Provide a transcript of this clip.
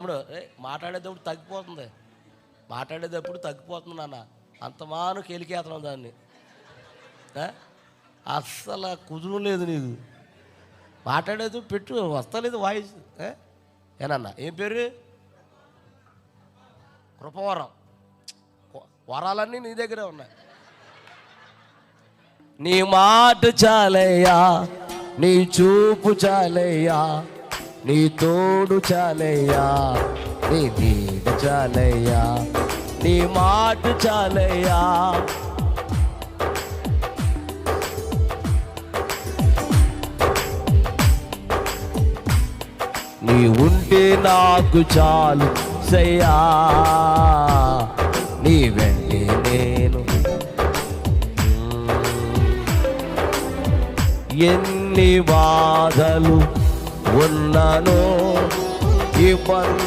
ఇప్పుడు మాట్లాడేటప్పుడు తగ్గిపోతుంది. మాట్లాడేటప్పుడు తగ్గిపోతుంది నాన్న. అంత మాను కెలికేస్తున్నాం దాన్ని. అస్సలు కుదురు లేదు నీకు. మాట్లాడేది పెట్టు వస్తలేదు వాయిస్. ఏ? ఏనన్నా ఏం పేరు? కృపవరం. వరాలన్నీ నీ దగ్గరే ఉన్నాయి. నీ మాట చాలయ్యా నీ చూపు చాలయ్యా నీ తోడు చాలయ్యా నీ నీడ చాలయ్యా నీ మాట చాలయ్యా. నీ ఉంటే నాకు చాలు సయ్యా. నీ వెంటే నేను. ఎన్ని బాధలు ఉన్ననో. ఇబ్బంది